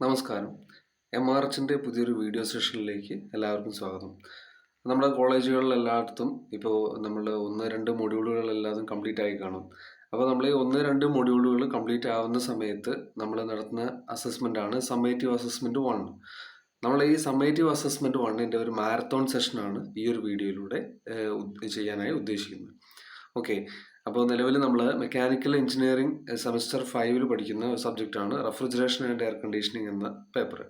നമസ്കാരം. M R എച്ചിന്റെ പുതിയൊരു video സെഷനിലേക്ക് എല്ലാവർക്കും സ്വാഗതം. നമ്മുടെ കോളേജുകളിലെല്ലായിടത്തും ഇപ്പോൾ നമ്മൾ ഒന്ന് രണ്ട് മൊഡ്യൂളുകളെല്ലാതും കംപ്ലീറ്റ് ആയി കാണും. അപ്പോൾ നമ്മൾ ഈ ഒന്ന് രണ്ട് മൊഡ്യൂളുകൾ കംപ്ലീറ്റ് ആവുന്ന സമയത്ത് നമ്മൾ നടത്തുന്ന അസസ്മെന്റ് ആണ് സമ്മേറ്റീവ് അസസ്മെന്റ് വൺ നമ്മൾ ഈ സമ്മേറ്റീവ് അസസ്മെന്റ് വണ്ണിന്റെ ഒരു മാരത്തോൺ സെഷനാണ് ഈ ഒരു വീഡിയോയിലൂടെ ചെയ്യാനായി ഉദ്ദേശിക്കുന്നത്. ഓക്കെ അപ്പോൾ നിലവിൽ നമ്മൾ മെക്കാനിക്കൽ എഞ്ചിനീയറിംഗ് സെമസ്റ്റർ ഫൈവിൽ പഠിക്കുന്ന സബ്ജക്റ്റാണ് റെഫ്രിജറേഷൻ ആൻഡ് എയർ കണ്ടീഷനിങ് എന്ന പേപ്പർ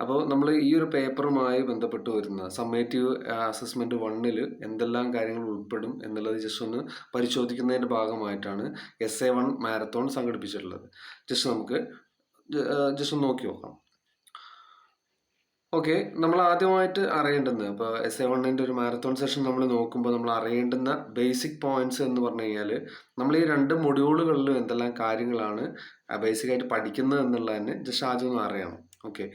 അപ്പോൾ നമ്മൾ ഈ ഒരു പേപ്പറുമായി ബന്ധപ്പെട്ട് വരുന്ന സമ്മേറ്റീവ് അസസ്മെന്റ് വണ്ണിൽ എന്തെല്ലാം കാര്യങ്ങൾ ഉൾപ്പെടും എന്നുള്ളത് ജസ്റ്റ് ഒന്ന് പരിശോധിക്കുന്നതിന്റെ ഭാഗമായിട്ടാണ് എസ് എ വൺ മാരത്തോൺ സംഘടിപ്പിച്ചിട്ടുള്ളത്. ജസ്റ്റ് നമുക്ക് ജസ്റ്റ് ഒന്ന് നോക്കി നോക്കാം. ഓക്കെ നമ്മൾ ആദ്യമായിട്ട് അറിയേണ്ടുന്നത് ഇപ്പോൾ എസ് എ വണ്ണിന്റെ ഒരു മാരത്തോൺ സെഷൻ നമ്മൾ നോക്കുമ്പോൾ നമ്മൾ അറിയേണ്ടുന്ന ബേസിക് പോയിന്റ്സ് എന്ന് പറഞ്ഞു കഴിഞ്ഞാൽ നമ്മൾ ഈ രണ്ട് മൊഡ്യൂളുകളിലും എന്തെല്ലാം കാര്യങ്ങളാണ് ബേസിക്കായിട്ട് പഠിക്കുന്നത് എന്നുള്ളതിന് ജസ്റ്റ് ആദ്യം ഒന്ന് അറിയണം. Okay.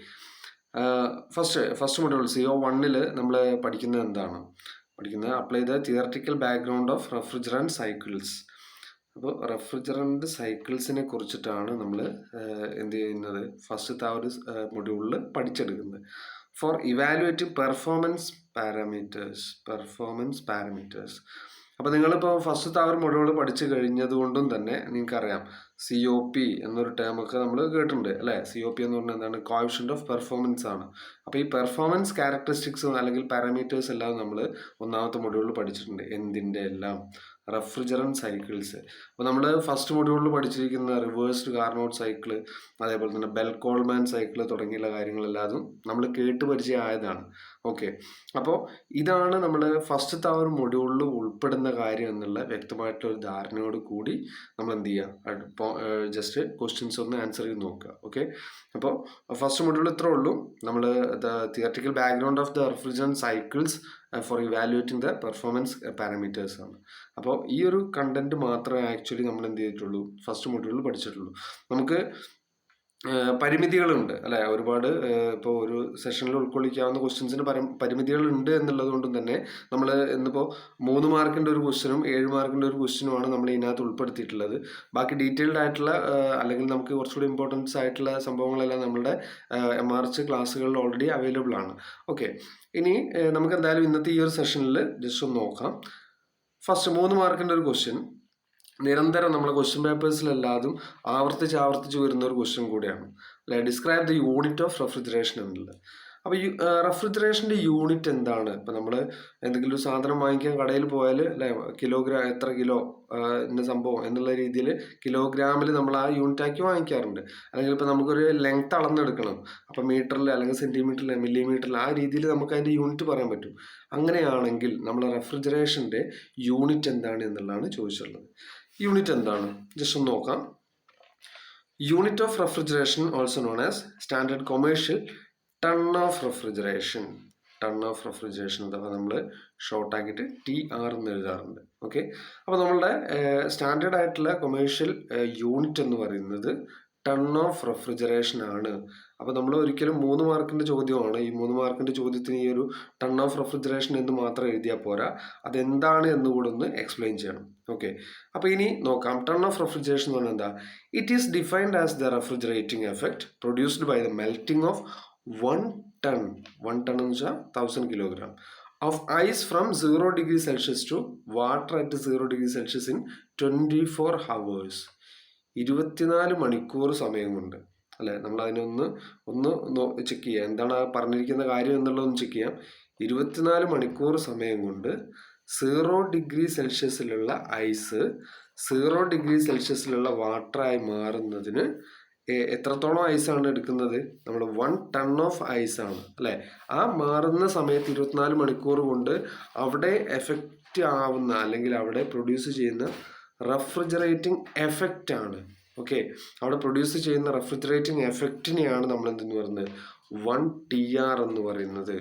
First first module C O വണ്ണിൽ നമ്മൾ പഠിക്കുന്നത് എന്താണ്? പഠിക്കുന്നത് apply the theoretical background of refrigerant cycles അപ്പോൾ റെഫ്രിജറന്റ് സൈക്കിൾസിനെ കുറിച്ചിട്ടാണ് നമ്മൾ എന്ത് ചെയ്യുന്നത്? ഫസ്റ്റത്തെ ആ ഒരു മൊഡ്യൂളിൽ പഠിച്ചെടുക്കുന്നത്. For evaluating performance parameters performance parameters. അപ്പോൾ നിങ്ങളിപ്പോൾ ഫസ്റ്റത്തെ ആ ഒരു മൊഡ്യൂൾ പഠിച്ചു കഴിഞ്ഞത് കൊണ്ടും തന്നെ നിങ്ങൾക്കറിയാം സി ഒ പി എന്നൊരു ടേമൊക്കെ നമ്മൾ കേട്ടിട്ടുണ്ട് അല്ലേ? സി ഒ പി എന്ന് പറഞ്ഞാൽ എന്താണ്? കോയിഷൻ ഓഫ് പെർഫോമൻസ് ആണ്. അപ്പോൾ ഈ പെർഫോമൻസ് ക്യാരക്ടറിസ്റ്റിക്സ് അല്ലെങ്കിൽ പാരാമീറ്റേഴ്സ് എല്ലാം നമ്മൾ ഒന്നാമത്തെ മൊഡ്യൂളിൽ പഠിച്ചിട്ടുണ്ട്. എന്തിന്റെ എല്ലാം? റെഫ്രിജറന്റ് സൈക്കിൾസ് അപ്പോൾ നമ്മൾ ഫസ്റ്റ് മൊഡ്യൂളിൽ പഠിച്ചിരിക്കുന്ന റിവേഴ്സ്ഡ് കാർനോട്ട് സൈക്കിൾ അതേപോലെ തന്നെ ബെൽ കോൾമാൻ സൈക്കിൾ തുടങ്ങിയുള്ള കാര്യങ്ങളെല്ലാതും നമ്മൾ കേട്ട് പരിചയമായതാണ്. ഓക്കെ അപ്പോൾ ഇതാണ് നമ്മൾ ഫസ്റ്റത്തെ ആ ഒരു മൊഡ്യൂളിൽ ഉൾപ്പെടുന്ന കാര്യം എന്നുള്ള വ്യക്തമായിട്ടുള്ള ഒരു ധാരണയോട് കൂടി നമ്മൾ എന്ത് ചെയ്യുക ജസ്റ്റ് ക്വസ്റ്റ്യൻസ് ഒന്ന് ആൻസർ ചെയ്ത് നോക്കുക ഓക്കെ അപ്പോൾ ഫസ്റ്റ് മൊഡ്യൂൾ ഇത്രേ ഉള്ളൂ. നമ്മൾ the theoretical background of the refrigerant cycles for evaluating the performance parameters ആണ്. അപ്പോൾ ഈ ഒരു കണ്ടന്റ് മാത്രമേ ആക്ച്വലി നമ്മൾ എന്ത് ചെയ്തിട്ടുള്ളൂ ഫസ്റ്റ് മൊഡ്യൂളിൽ പഠിച്ചിട്ടുള്ളൂ. നമുക്ക് പരിമിതികളുണ്ട് അല്ലെ? ഒരുപാട് ഇപ്പോൾ ഒരു സെഷനിൽ ഉൾക്കൊള്ളിക്കാവുന്ന ക്വസ്റ്റ്യൻസിന് പരം പരിമിതികളുണ്ട് എന്നുള്ളത് കൊണ്ടും തന്നെ നമ്മൾ ഇന്നിപ്പോൾ മൂന്ന് മാർക്കിന്റെ ഒരു ക്വസ്റ്റ്യനും ഏഴ് മാർക്കിന്റെ ഒരു ക്വസ്റ്റ്യനുമാണ് നമ്മൾ ഇതിനകത്ത് ഉൾപ്പെടുത്തിയിട്ടുള്ളത്. ബാക്കി ഡീറ്റെയിൽഡ് ആയിട്ടുള്ള അല്ലെങ്കിൽ നമുക്ക് കുറച്ചുകൂടി ഇമ്പോർട്ടൻസ് ആയിട്ടുള്ള സംഭവങ്ങളെല്ലാം നമ്മുടെ എം ആർ എച്ച് ക്ലാസ്സുകളിൽ ഓൾറെഡി അവൈലബിൾ ആണ്. ഓക്കെ ഇനി നമുക്ക് എന്തായാലും ഇന്നത്തെ ഈ ഒരു സെഷനിൽ ജസ്റ്റ് ഒന്ന് നോക്കാം. ഫസ്റ്റ് മൂന്ന് മാർക്കിന്റെ ഒരു ക്വസ്റ്റ്യൻ നിരന്തരം നമ്മളെ ക്വസ്റ്റ്യൻ പേപ്പേഴ്സിലെല്ലാതും ആവർത്തിച്ച് ആവർത്തിച്ച് വരുന്ന ഒരു ക്വസ്റ്റ്യൻ കൂടിയാണ്. അല്ലെ? Describe the unit of refrigeration എന്നുള്ളത്. അപ്പോൾ യു റെഫ്രിജറേഷന്റെ യൂണിറ്റ് എന്താണ്? ഇപ്പം നമ്മൾ എന്തെങ്കിലും ഒരു സാധനം വാങ്ങിക്കാൻ കടയിൽ പോയാൽ അല്ലെ? കിലോഗ്രാം എത്ര കിലോ ഇന്ന സംഭവം എന്നുള്ള രീതിയിൽ കിലോഗ്രാമിൽ നമ്മൾ ആ യൂണിറ്റാക്കി വാങ്ങിക്കാറുണ്ട്. അല്ലെങ്കിൽ ഇപ്പോൾ നമുക്കൊരു ലെങ്ത് അളന്നെടുക്കണം. അപ്പോൾ മീറ്ററിൽ അല്ലെങ്കിൽ സെന്റിമീറ്ററിൽ മില്ലിമീറ്ററിൽ ആ രീതിയിൽ നമുക്ക് അതിന്റെ യൂണിറ്റ് പറയാൻ പറ്റും. അങ്ങനെയാണെങ്കിൽ നമ്മൾ റെഫ്രിജറേഷന്റെ യൂണിറ്റ് എന്താണ് എന്നുള്ളതാണ് ചോദിച്ചിട്ടുള്ളത്. യൂണിറ്റ് എന്താണ്? ജസ്റ്റ് ഒന്ന് നോക്കാം. Unit of refrigeration also known as standard commercial ton of refrigeration ton of refrigeration അഥവാ നമ്മൾ ഷോർട്ടാക്കിയിട്ട് ടി ആർ എന്ന് എഴുതാറുണ്ട്. ഓക്കെ അപ്പോൾ നമ്മളുടെ സ്റ്റാൻഡേർഡ് ആയിട്ടുള്ള കൊമേഴ്ഷ്യൽ യൂണിറ്റ് എന്ന് പറയുന്നത് ടൺ ഓഫ് റെഫ്രിജറേഷൻ ആണ്. അപ്പോൾ നമ്മൾ ഒരിക്കലും മൂന്ന് മാർക്കിന്റെ ചോദ്യമാണ്. ഈ മൂന്ന് മാർക്കിന്റെ ചോദ്യത്തിന് ഈ ഒരു ടൺ ഓഫ് റെഫ്രിജറേഷൻ എന്ന് മാത്രം എഴുതിയാൽ പോരാ. അതെന്താണ് എന്ന് കൂടെ ഒന്ന് എക്സ്പ്ലെയിൻ ചെയ്യണം. ഓക്കെ അപ്പോൾ ഇനി നോക്കാം. ടൺ ഓഫ് റെഫ്രിജറേഷൻ എന്ന് പറഞ്ഞാൽ എന്താ? It is defined as the refrigerating effect produced by the melting of one ton one ton എന്ന് വെച്ചാൽ thousand kilogram of ice from zero degree celsius to water at zero degree celsius in twenty four hours ഇരുപത്തിനാല് മണിക്കൂർ സമയം കൊണ്ട് അല്ലെ? നമ്മൾ അതിനൊന്ന് ഒന്ന് ചെക്ക് ചെയ്യാം. എന്താണ് ആ പറഞ്ഞിരിക്കുന്ന കാര്യം എന്നുള്ളതൊന്ന് ചെക്ക് ചെയ്യാം. ഇരുപത്തിനാല് മണിക്കൂർ സമയം കൊണ്ട് സീറോ ഡിഗ്രി സെൽഷ്യസിലുള്ള ഐസ് സീറോ ഡിഗ്രി സെൽഷ്യസിലുള്ള വാട്ടറായി മാറുന്നതിന് എത്രത്തോളം ഐസാണ് എടുക്കുന്നത്? നമ്മൾ വൺ ടൺ ഓഫ് ഐസാണ് അല്ലേ? ആ മാറുന്ന സമയത്ത് ഇരുപത്തിനാല് മണിക്കൂർ കൊണ്ട് അവിടെ എഫക്റ്റ് ആവുന്ന അല്ലെങ്കിൽ അവിടെ പ്രൊഡ്യൂസ് ചെയ്യുന്ന റെഫ്രിജറേറ്റിംഗ് എഫക്റ്റ് ആണ്. ഓക്കെ അവിടെ പ്രൊഡ്യൂസ് ചെയ്യുന്ന റെഫ്രിജറേറ്റിംഗ് എഫക്റ്റിനെയാണ് നമ്മൾ എന്തെന്ന് പറയുന്നത്? വൺ ടി ആർ എന്ന് പറയുന്നത്.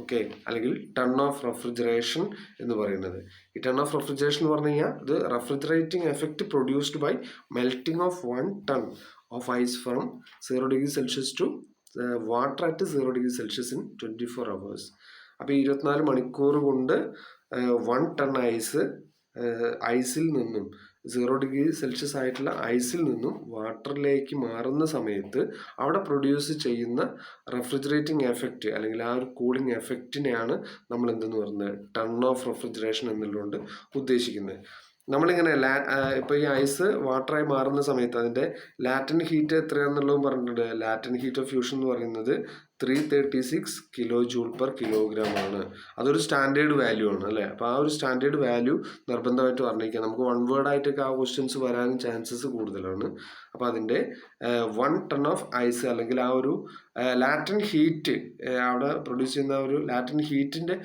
ഓക്കെ അല്ലെങ്കിൽ ടൺ ഓഫ് റെഫ്രിജറേഷൻ എന്ന് പറയുന്നത്. ഈ ടൺ ഓഫ് റെഫ്രിജറേഷൻ എന്ന് പറഞ്ഞു കഴിഞ്ഞാൽ ഇത് refrigerating effect produced by melting of one ton of ice from zero degree celsius to water at zero degree celsius in twenty four hours അപ്പോൾ ഇരുപത്തിനാല് മണിക്കൂർ കൊണ്ട് വൺ ടൺ ഐസ് ഐസിൽ നിന്നും സീറോ ഡിഗ്രി സെൽഷ്യസ് ആയിട്ടുള്ള ഐസിൽ നിന്നും വാട്ടറിലേക്ക് മാറുന്ന സമയത്ത് അവിടെ പ്രൊഡ്യൂസ് ചെയ്യുന്ന റെഫ്രിജറേറ്റിംഗ് എഫക്റ്റ് അല്ലെങ്കിൽ ആ ഒരു കൂളിംഗ് എഫക്റ്റിനെയാണ് നമ്മൾ എന്തെന്ന് പറയുന്നത് ടൺ ഓഫ് റെഫ്രിജറേഷൻ എന്നുള്ളതുകൊണ്ട് ഉദ്ദേശിക്കുന്നത്. നമ്മളിങ്ങനെ ലാ ഇപ്പോൾ ഈ ഐസ് വാട്ടറായി മാറുന്ന സമയത്ത് അതിന്റെ ലാറ്റൻ ഹീറ്റ് എത്രയാണെന്നുള്ളതും പറഞ്ഞിട്ടുണ്ട്. ലാറ്റൻ ഹീറ്റ് ഓഫ് ഫ്യൂഷൻ എന്ന് പറയുന്നത് three thirty six kilo joule per kilogram ആണ്. അതൊരു സ്റ്റാൻഡേർഡ് വാല്യൂ ആണ് അല്ലേ? അപ്പോൾ ആ ഒരു സ്റ്റാൻഡേർഡ് വാല്യൂ നിർബന്ധമായിട്ട് പറഞ്ഞിരിക്കുക നമുക്ക് വൺ വേർഡ് ആയിട്ടൊക്കെ ആ ക്വസ്റ്റ്യൻസ് വരാനും ചാൻസസ് കൂടുതലാണ്. അപ്പോൾ അതിന്റെ വൺ ടൺ ഓഫ് ഐസ് അല്ലെങ്കിൽ ആ ഒരു ലാറ്റൻ ഹീറ്റ് അവിടെ പ്രൊഡ്യൂസ് ചെയ്യുന്ന ഒരു ലാറ്റൻ ഹീറ്റിന്റെ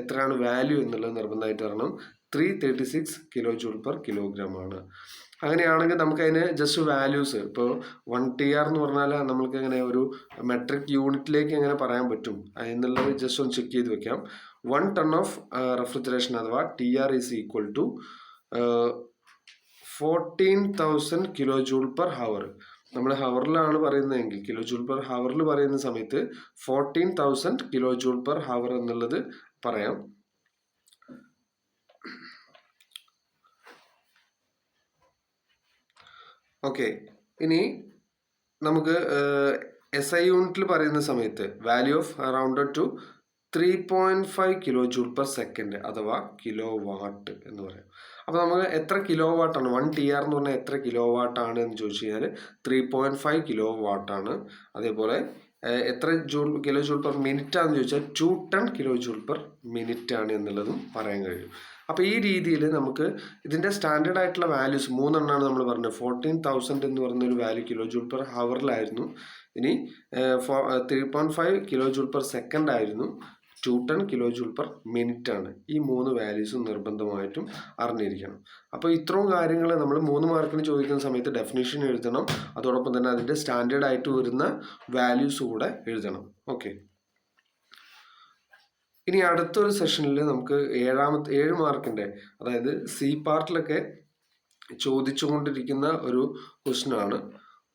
എത്രയാണ് വാല്യൂ എന്നുള്ളത് നിർബന്ധമായിട്ട് വരണം. Three thirty six kilo joule per kilogram ആണ്. അങ്ങനെയാണെങ്കിൽ നമുക്ക് അതിന് ജസ്റ്റ് വാല്യൂസ് ഇപ്പോൾ വൺ ടി ആർ എന്ന് പറഞ്ഞാൽ നമുക്ക് എങ്ങനെ ഒരു മെട്രിക് യൂണിറ്റിലേക്ക് എങ്ങനെ പറയാൻ പറ്റും? എന്നുള്ളത് ജസ്റ്റ് ഒന്ന് ചെക്ക് ചെയ്ത് വെക്കാം. വൺ ടൺ ഓഫ് റെഫ്രിജറേഷൻ അഥവാ T R is equal to fourteen thousand kilo joule per hour നമ്മൾ ഹവറിലാണ് പറയുന്നതെങ്കിൽ കിലോ ജൂൾ പെർ ഹവറിൽ പറയുന്ന സമയത്ത് fourteen thousand kilo joule per hour എന്നുള്ളത് പറയാം. ഓക്കെ. ഇനി നമുക്ക് എസ് ഐ യൂണിറ്റിൽ പറയുന്ന സമയത്ത് value of rounded to three point five kilo joule per second അഥവാ കിലോ വാട്ട് എന്ന് പറയാം. അപ്പോൾ നമുക്ക് എത്ര കിലോ വാട്ടാണ് വൺ ടി ആർ എന്ന് പറഞ്ഞാൽ എത്ര കിലോ വാട്ടാണ് എന്ന് ചോദിച്ചു കഴിഞ്ഞാൽ ത്രീ പോയിന്റ് ഫൈവ് കിലോ വാട്ടാണ് അതേപോലെ എത്ര joule kilo joule per minute ആണെന്ന് ചോദിച്ചാൽ two ten kilo joule per minute ആണ് എന്നുള്ളതും പറയാൻ കഴിയും. അപ്പോൾ ഈ രീതിയിൽ നമുക്ക് ഇതിന്റെ സ്റ്റാൻഡേർഡ് ആയിട്ടുള്ള വാല്യൂസ് മൂന്നെണ്ണമാണ് നമ്മൾ പറഞ്ഞത്. ഫോർട്ടീൻ തൗസൻഡ് എന്ന് പറയുന്ന ഒരു വാല്യൂ കിലോ ജൂൾ പെർ ഹവറിലായിരുന്നു ഇനി for three point five kilo joule per second ആയിരുന്നു. Two ten kilo joule per minute ആണ്. ഈ മൂന്ന് വാല്യൂസും നിർബന്ധമായിട്ടും അറിഞ്ഞിരിക്കണം. അപ്പോൾ ഇത്രയും കാര്യങ്ങൾ നമ്മൾ മൂന്ന് മാർക്കിന് ചോദിക്കുന്ന സമയത്ത് ഡെഫിനേഷൻ എഴുതണം. അതോടൊപ്പം തന്നെ അതിന്റെ സ്റ്റാൻഡേർഡ് ആയിട്ട് വരുന്ന വാല്യൂസ് കൂടെ എഴുതണം. ഓക്കെ ഇനി അടുത്തൊരു സെഷനിൽ നമുക്ക് ഏഴാമത്തെ ഏഴ് മാർക്കിന്റെ അതായത് സി പാർട്ടിലൊക്കെ ചോദിച്ചുകൊണ്ടിരിക്കുന്ന ഒരു ക്വസ്റ്റനാണ്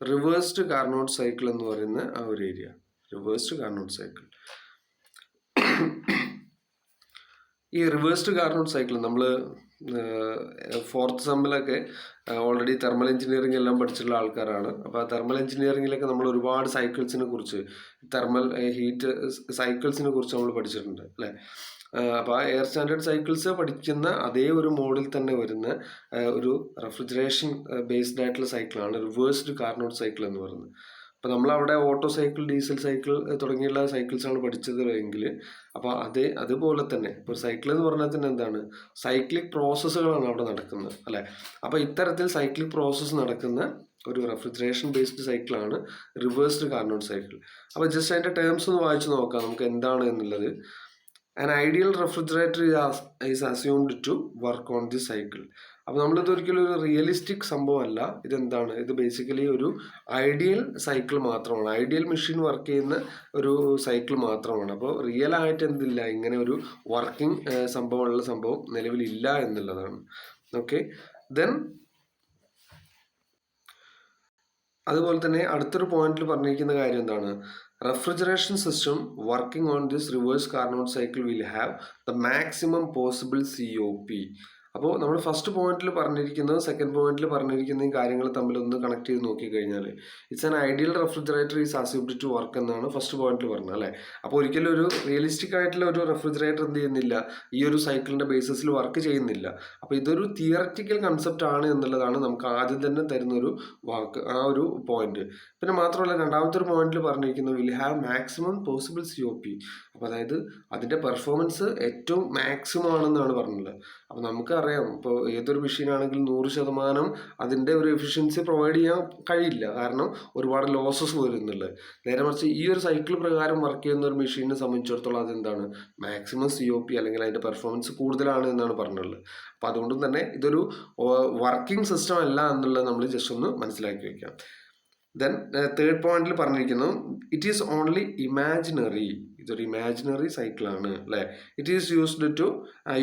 റിവേഴ്സ്ഡ് കാർണോട്ട് സൈക്കിൾ എന്ന് പറയുന്ന ആ ഒരു ഏരിയ റിവേഴ്സ്ഡ് കാർണോട്ട് സൈക്കിൾ ഈ റിവേഴ്സ്ഡ് കാർണോട്ട് സൈക്കിൾ നമ്മൾ ഫോർത്ത് സെമ്മിലൊക്കെ ഓൾറെഡി തെർമൽ എഞ്ചിനീയറിംഗ് എല്ലാം പഠിച്ചിട്ടുള്ള ആൾക്കാരാണ്. അപ്പോൾ ആ തെർമൽ എഞ്ചിനീയറിംഗിലൊക്കെ നമ്മൾ ഒരുപാട് സൈക്കിൾസിനെ കുറിച്ച് തെർമൽ ഹീറ്റ് സൈക്കിൾസിനെ കുറിച്ച് നമ്മൾ പഠിച്ചിട്ടുണ്ട് അല്ലേ? അപ്പോൾ ആ എയർ സ്റ്റാൻഡേർഡ് സൈക്കിൾസ് പഠിക്കുന്ന അതേ ഒരു മോഡിൽ തന്നെ വരുന്ന ഒരു റെഫ്രിജറേഷൻ ബേസ്ഡ് ആയിട്ടുള്ള സൈക്കിളാണ് റിവേഴ്സ്ഡ് കാർനോട്ട് സൈക്കിൾ എന്ന് പറയുന്നത്. അപ്പോൾ നമ്മൾ അവിടെ ഓട്ടോ സൈക്കിൾ ഡീസൽ സൈക്കിൾ തുടങ്ങിയുള്ള സൈക്കിൾസാണ് പഠിച്ചത് എങ്കിൽ അപ്പോൾ അതേ അതുപോലെ തന്നെ ഇപ്പോൾ സൈക്കിൾ എന്ന് പറഞ്ഞാൽ തന്നെ എന്താണ്? സൈക്ലിക് പ്രോസസ്സുകളാണ് അവിടെ നടക്കുന്നത് അല്ലേ? അപ്പോൾ ഇത്തരത്തിൽ സൈക്ലിക് പ്രോസസ്സ് നടക്കുന്ന ഒരു റെഫ്രിജറേഷൻ ബേസ്ഡ് സൈക്കിളാണ് റിവേഴ്സ്ഡ് കാർണോട്ട് സൈക്കിൾ. അപ്പോൾ ജസ്റ്റ് അതിന്റെ ടേംസ് ഒന്ന് വായിച്ചു നോക്കാം നമുക്ക് എന്താണ് എന്നുള്ളത്. An ideal refrigerator is assumed to work on the cycle അപ്പോൾ നമ്മളിത് ഒരിക്കലും ഒരു റിയലിസ്റ്റിക് സംഭവമല്ല. ഇതെന്താണ്? ഇത് ബേസിക്കലി ഒരു ഐഡിയൽ സൈക്കിൾ മാത്രമാണ്. ഐഡിയൽ മെഷീൻ വർക്ക് ചെയ്യുന്ന ഒരു സൈക്കിൾ മാത്രമാണ്. അപ്പോൾ റിയൽ ആയിട്ട് എന്തില്ല? ഇങ്ങനെ ഒരു വർക്കിംഗ് സംഭവമുള്ള സംഭവം നിലവിലില്ല എന്നുള്ളതാണ്. ഓക്കെ ദെൻ അതുപോലെ തന്നെ അടുത്തൊരു പോയിന്റിൽ പറഞ്ഞിരിക്കുന്ന കാര്യം എന്താണ്? Refrigeration system working on this reverse Carnot cycle will have the maximum possible C O P അപ്പോൾ നമ്മൾ ഫസ്റ്റ് പോയിന്റിൽ പറഞ്ഞിരിക്കുന്നതും സെക്കൻഡ് പോയിന്റിൽ പറഞ്ഞിരിക്കുന്ന കാര്യങ്ങൾ തമ്മിൽ ഒന്ന് കണക്ട് ചെയ്ത് നോക്കിക്കഴിഞ്ഞാൽ it's an ideal refrigerator is assumed to work എന്നാണ് ഫസ്റ്റ് പോയിന്റിൽ പറഞ്ഞത് അല്ലേ? അപ്പോൾ ഒരിക്കലും ഒരു റിയലിസ്റ്റിക് ആയിട്ടുള്ള ഒരു റെഫ്രിജറേറ്റർ എന്ത് ചെയ്യുന്നില്ല. ഈ ഒരു സൈക്കിളിന്റെ ബേസിസിൽ വർക്ക് ചെയ്യുന്നില്ല. അപ്പോൾ ഇതൊരു തിയററ്റിക്കൽ കൺസെപ്റ്റ് ആണ് എന്നുള്ളതാണ് നമുക്ക് ആദ്യം തന്നെ തരുന്ന ഒരു വാക്ക് ആ ഒരു പോയിന്റ് പിന്നെ മാത്രമല്ല രണ്ടാമത്തെ ഒരു പോയിന്റിൽ പറഞ്ഞിരിക്കുന്നത് will have maximum possible C O P അപ്പോൾ അതായത് അതിന്റെ പെർഫോമൻസ് ഏറ്റവും മാക്സിമം ആണെന്നാണ് പറഞ്ഞത്. അപ്പോൾ നമുക്കറിയാം ഇപ്പോൾ ഏതൊരു മെഷീൻ ആണെങ്കിലും നൂറ് ശതമാനം അതിന്റെ ഒരു എഫിഷ്യൻസി പ്രൊവൈഡ് ചെയ്യാൻ കഴിയില്ല. കാരണം ഒരുപാട് ലോസസ് വരുന്നുള്ളത്. നേരെ മറിച്ച് ഈ ഒരു സൈക്കിൾ പ്രകാരം വർക്ക് ചെയ്യുന്ന ഒരു മെഷീനെ സംബന്ധിച്ചിടത്തോളം അതെന്താണ്? മാക്സിമം സി ഒ പി അല്ലെങ്കിൽ അതിന്റെ പെർഫോമൻസ് കൂടുതലാണ് എന്നാണ് പറഞ്ഞിട്ടുള്ളത്. അപ്പോൾ അതുകൊണ്ട് തന്നെ ഇതൊരു വർക്കിംഗ് സിസ്റ്റം അല്ല എന്നുള്ളത് നമ്മൾ ജസ്റ്റ് ഒന്ന് മനസ്സിലാക്കി വയ്ക്കാം ദെൻ തേർഡ് പോയിന്റിൽ പറഞ്ഞിരിക്കുന്നു ഇറ്റ് ഈസ് ഓൺലി ഇമാജിനറി ഇതൊരു ഇമാജിനറി സൈക്കിളാണ് അല്ലേ? It is used to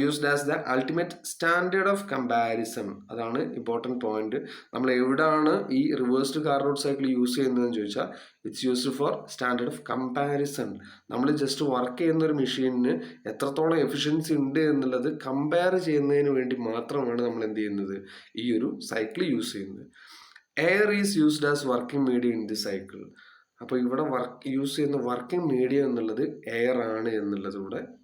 used as the ultimate standard of comparison അതാണ് ഇമ്പോർട്ടന്റ് പോയിന്റ് നമ്മൾ എവിടെയാണ് ഈ reversed Carnot cycle use ചെയ്യുന്നതെന്ന് ചോദിച്ചാൽ it's used for standard of comparison നമ്മൾ ജസ്റ്റ് വർക്ക് ചെയ്യുന്ന ഒരു മെഷീനിന് എത്രത്തോളം എഫിഷ്യൻസി ഉണ്ട് എന്നുള്ളത് കമ്പയർ ചെയ്യുന്നതിന് വേണ്ടി മാത്രമാണ് നമ്മൾ എന്ത് ചെയ്യുന്നത്? ഈ ഒരു സൈക്കിൾ യൂസ് ചെയ്യുന്നത്. Air is used as working medium in the cycle അപ്പോൾ ഇവിടെ വർക്ക് യൂസ് ചെയ്യുന്ന വർക്കിംഗ് മീഡിയം എന്നുള്ളത് എയർ ആണ് എന്നുള്ളത്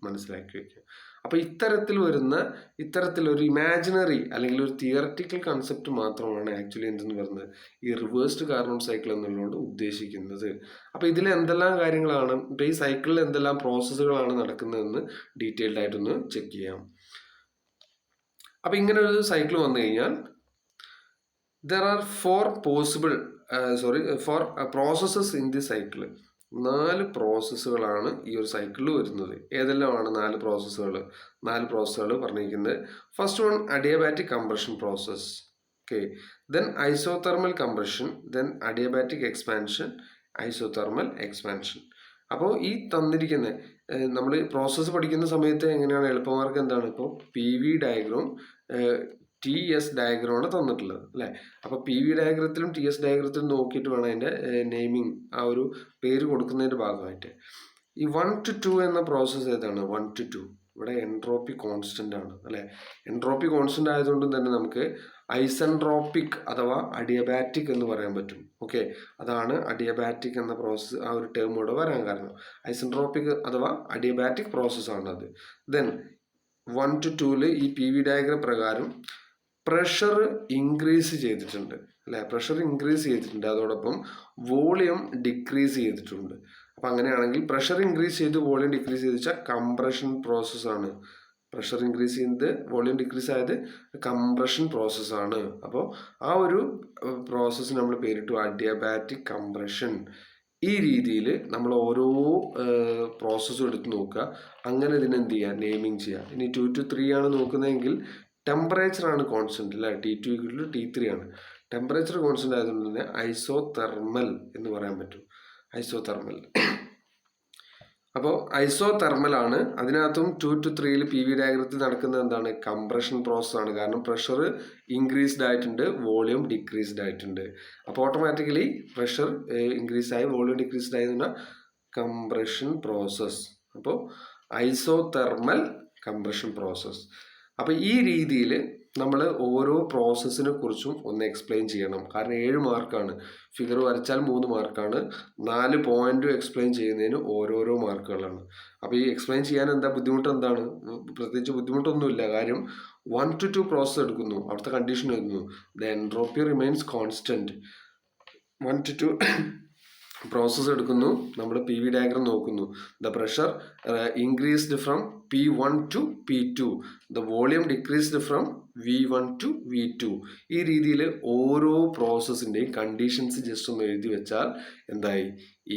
മനസ്സിലാക്കി വയ്ക്കുക. അപ്പോൾ ഇത്തരത്തിൽ വരുന്ന ഇത്തരത്തിലൊരു ഇമാജിനറി അല്ലെങ്കിൽ ഒരു തിയററ്റിക്കൽ കൺസെപ്റ്റ് മാത്രമാണ് ആക്ച്വലി എന്തെന്ന് പറയുന്നത്? ഈ റിവേഴ്സ്ഡ് കാർബൺ സൈക്കിൾ എന്നുള്ളതുകൊണ്ട് ഉദ്ദേശിക്കുന്നത്. അപ്പോൾ ഇതിൽ എന്തെല്ലാം കാര്യങ്ങളാണ് ഇപ്പോൾ ഈ സൈക്കിളിൽ എന്തെല്ലാം പ്രോസസ്സുകളാണ് നടക്കുന്നതെന്ന് ഡീറ്റെയിൽഡ് ആയിട്ടൊന്ന് ചെക്ക് ചെയ്യാം. അപ്പോൾ ഇങ്ങനെ ഒരു സൈക്കിൾ വന്നു കഴിഞ്ഞാൽ there are four possible sorry four processes in the cycle നാല് പ്രോസസ്സുകളാണ് ഈ ഒരു സൈക്കിളിൽ വരുന്നത്. ഏതെല്ലാമാണ് നാല് പ്രോസസ്സുകൾ നാല് പ്രോസസ്സുകൾ പറഞ്ഞിരിക്കുന്നത്. First one adiabatic compression process okay then isothermal compression then adiabatic expansion isothermal expansion അപ്പോൾ ഈ തന്നിരിക്കുന്ന നമ്മൾ പ്രോസസ്സ് പഠിക്കുന്ന സമയത്ത് എങ്ങനെയാണ്? എളുപ്പമാർക്ക് എന്താണ്? ഇപ്പോൾ P V diagram T S ഡയഗ്രമാണ് തന്നിട്ടുള്ളത് അല്ലേ? അപ്പോൾ പി വി ഡയഗ്രത്തിലും ടി എസ് ഡയഗ്രത്തിലും നോക്കിയിട്ട് വേണം അതിന്റെ നെയിമിങ് ആ ഒരു പേര് കൊടുക്കുന്നതിന്റെ ഭാഗമായിട്ട്. ഈ വൺ ടു ടു എന്ന പ്രോസസ്സ് ഏതാണ്? വൺ ടു ടു ഇവിടെ എൻട്രോപ്പി കോൺസ്റ്റന്റ് ആണ് അല്ലേ? എൻട്രോപ്പി കോൺസ്റ്റന്റ് ആയതുകൊണ്ട് തന്നെ നമുക്ക് ഐസെൻട്രോപ്പിക് അഥവാ അഡിയബാറ്റിക് എന്ന് പറയാൻ പറ്റും ഓക്കെ അതാണ് അഡിയബാറ്റിക് എന്ന പ്രോസസ്സ് ആ ഒരു ടേം ഇവിടെ വരാൻ കാരണം. ഐസെൻട്രോപ്പിക് അഥവാ അഡിയബാറ്റിക് പ്രോസസ്സാണ് അത് ദെൻ വൺ ടു ടൂവിൽ ഈ പി വി ഡയഗ്രം പ്രകാരം പ്രഷർ ഇൻക്രീസ് ചെയ്തിട്ടുണ്ട് അല്ലേ? പ്രഷർ ഇൻക്രീസ് ചെയ്തിട്ടുണ്ട്. അതോടൊപ്പം വോളിയം ഡിക്രീസ് ചെയ്തിട്ടുണ്ട്. അപ്പം അങ്ങനെയാണെങ്കിൽ പ്രഷർ ഇൻക്രീസ് ചെയ്ത് വോളിയം ഡിക്രീസ് ചെയ്ത് വെച്ചാൽ കംപ്രഷൻ പ്രോസസ്സാണ് പ്രഷർ ഇൻക്രീസ് ചെയ്ത് വോളിയം ഡിക്രീസ് ആയത് കംപ്രഷൻ പ്രോസസ്സാണ് അപ്പോൾ ആ ഒരു പ്രോസസ്സ് നമ്മൾ പേരിട്ടു അഡിയബാറ്റിക് കംപ്രഷൻ ഈ രീതിയിൽ നമ്മൾ ഓരോ പ്രോസസ്സും എടുത്ത് നോക്കുക. അങ്ങനെ ഇതിനെന്ത് ചെയ്യുക? നെയിമിങ് ചെയ്യുക. ഇനി ടു ടു ത്രീ ആണ് നോക്കുന്നതെങ്കിൽ ടെമ്പറേച്ചർ ആണ് കോൺസ്റ്റന്റ് അല്ലേ? T two equal to T three ആണ്. ടെമ്പറേച്ചർ കോൺസ്റ്റന്റ് ആയതുകൊണ്ട് തന്നെ ഐസോ തെർമൽ എന്ന് പറയാൻ പറ്റും. ഐസോ തെർമൽ അപ്പോൾ ഐസോ ആണ്. അതിനകത്തും ടു ടു ത്രീയിൽ പി വി ഡയഗ്രത്തിൽ നടക്കുന്നത് എന്താണ്? കംപ്രഷൻ പ്രോസസ് ആണ്. കാരണം പ്രഷർ ഇൻക്രീസ്ഡ് ആയിട്ടുണ്ട് വോളിയം ഡിക്രീസ്ഡ് ആയിട്ടുണ്ട്. അപ്പോൾ ഓട്ടോമാറ്റിക്കലി പ്രഷർ ഇൻക്രീസ് ആയി വോളിയം ഡിക്രീസ്ഡ് ആയി പറഞ്ഞാൽ കംപ്രഷൻ പ്രോസസ് അപ്പോൾ ഐസോ തെർമൽ കംപ്രഷൻ പ്രോസസ് അപ്പോൾ ഈ രീതിയിൽ നമ്മൾ ഓരോ പ്രോസസ്സിനെ കുറിച്ചും ഒന്ന് എക്സ്പ്ലെയിൻ ചെയ്യണം. കാരണം ഏഴ് മാർക്കാണ് ഫിഗർ വരച്ചാൽ മൂന്ന് മാർക്കാണ് നാല് പോയിന്റ് എക്സ്പ്ലെയിൻ ചെയ്യുന്നതിന് ഓരോരോ മാർക്കുകളാണ് അപ്പോൾ ഈ എക്സ്പ്ലെയിൻ ചെയ്യാൻ എന്താ ബുദ്ധിമുട്ട് എന്താണ്? പ്രത്യേകിച്ച് ബുദ്ധിമുട്ടൊന്നുമില്ല. കാര്യം വൺ ടു ടു പ്രോസസ്സ് എടുക്കുന്നു. അവിടുത്തെ കണ്ടീഷൻ എടുക്കുന്നു the entropy remains constant one to two process എടുക്കുന്നു. നമ്മൾ പി വി ഡയഗ്രം നോക്കുന്നു. The pressure increased from P one to P two the volume decreased from V one to V two ഈ രീതിയിൽ ഓരോ പ്രോസസ്സിന്റെയും conditions just ഒന്ന് എഴുതി വെച്ചാൽ എന്തായി?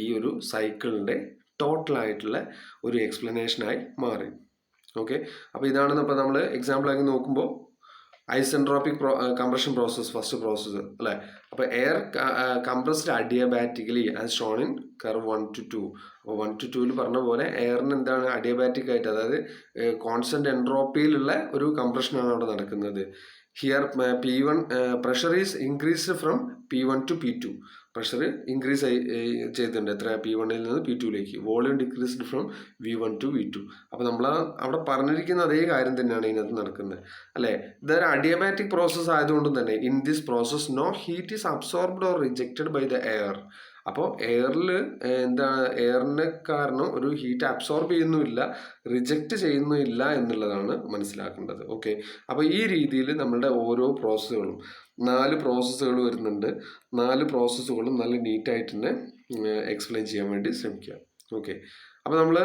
ഈ ഒരു സൈക്കിളിന്റെ ടോട്ടലായിട്ടുള്ള ഒരു എക്സ്പ്ലനേഷനായി മാറി. ഓക്കെ അപ്പോൾ ഇതാണ് അപ്പോൾ നമ്മൾ എക്സാമ്പിളാക്കി നോക്കുമ്പോൾ isentropic pro compression process first process അല്ലേ? അപ്പോൾ air compressed adiabatically as shown in curve one to two അപ്പോൾ വൺ ടു ടുവിൽ പറഞ്ഞ പോലെ എയറിന് എന്താണ് അഡിയബാറ്റിക് ആയിട്ട്? അതായത് കോൺസ്റ്റന്റ് എൻട്രോപ്പിയിലുള്ള ഒരു കംപ്രഷനാണ് അവിടെ നടക്കുന്നത്. Here P one pressure is increased from P one to P two pressure increase ആയി ചെയ്തിട്ടുണ്ട്. എത്ര? പി വണ്ണിൽ നിന്ന് P ടുവിലേക്ക് volume decreased from V one to V two അപ്പോൾ നമ്മൾ അവിടെ പറഞ്ഞിരിക്കുന്ന അതേ കാര്യം തന്നെയാണ് ഇതിനകത്ത് നടക്കുന്നത്. അല്ലേ? ഇതൊരു അഡിയബാറ്റിക് പ്രോസസ്സ് ആയതുകൊണ്ട് തന്നെ in this process no heat is absorbed or rejected by the air അപ്പോൾ എയറിൽ എന്താ എയറിന് കാരണം ഒരു ഹീറ്റ് അബ്സോർബ് ചെയ്യുന്നുമില്ല റിജക്റ്റ് ചെയ്യുന്നുമില്ല എന്നുള്ളതാണ് മനസ്സിലാക്കേണ്ടത്. ഓക്കെ അപ്പോൾ ഈ രീതിയിൽ നമ്മളുടെ ഓരോ പ്രോസസ്സുകളും നാല് പ്രോസസ്സുകൾ വരുന്നുണ്ട്. നാല് പ്രോസസ്സുകളും നല്ല നീറ്റായിട്ട് തന്നെ എക്സ്പ്ലെയിൻ ചെയ്യാൻ വേണ്ടി ശ്രമിക്കുക ഓക്കെ അപ്പോൾ നമ്മൾ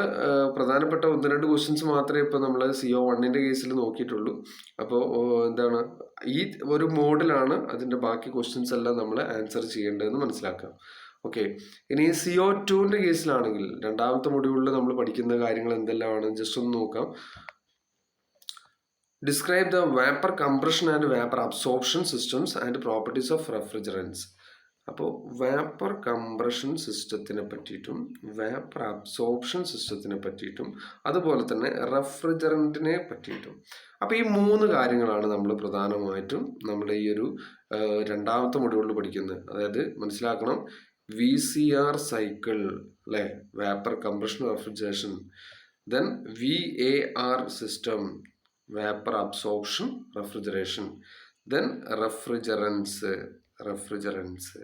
പ്രധാനപ്പെട്ട ഒന്ന് രണ്ട് ക്വസ്റ്റ്യൻസ് മാത്രമേ ഇപ്പോൾ നമ്മൾ സി ഒ വണ്ണിന്റെ കേസിൽ നോക്കിയിട്ടുള്ളൂ. അപ്പോൾ എന്താണ് ഈ ഒരു മോഡിലാണ് അതിന്റെ ബാക്കി ക്വസ്റ്റ്യൻസ് എല്ലാം നമ്മൾ ആൻസർ ചെയ്യേണ്ടതെന്ന് മനസ്സിലാക്കാം. ഓക്കെ ഇനി സി ഒ ടുവിന്റെ കേസിലാണെങ്കിൽ രണ്ടാമത്തെ മൊഡ്യൂളിൽ നമ്മൾ പഠിക്കുന്ന കാര്യങ്ങൾ എന്തെല്ലാമാണ്? ജസ്റ്റ് ഒന്ന് നോക്കാം. Describe the vapour compression and vapour absorption systems and properties of refrigerants അപ്പോൾ വേപ്പർ കംപ്രഷൻ സിസ്റ്റത്തിനെ പറ്റിയിട്ടും വേപ്പർ അബ്സോർപ്ഷൻ സിസ്റ്റത്തിനെ പറ്റിയിട്ടും അതുപോലെ തന്നെ റെഫ്രിജറന്റിനെ പറ്റിയിട്ടും. അപ്പോൾ ഈ മൂന്ന് കാര്യങ്ങളാണ് നമ്മൾ പ്രധാനമായിട്ടും നമ്മുടെ ഈ ഒരു രണ്ടാമത്തെ മൊഡ്യൂളിൽ പഠിക്കുന്നത്. അതായത് മനസ്സിലാക്കണം വി സി ആർ സൈക്കിൾ അല്ലേ vapour compression refrigeration then V A R system vapour absorption refrigeration then refrigerants refrigerants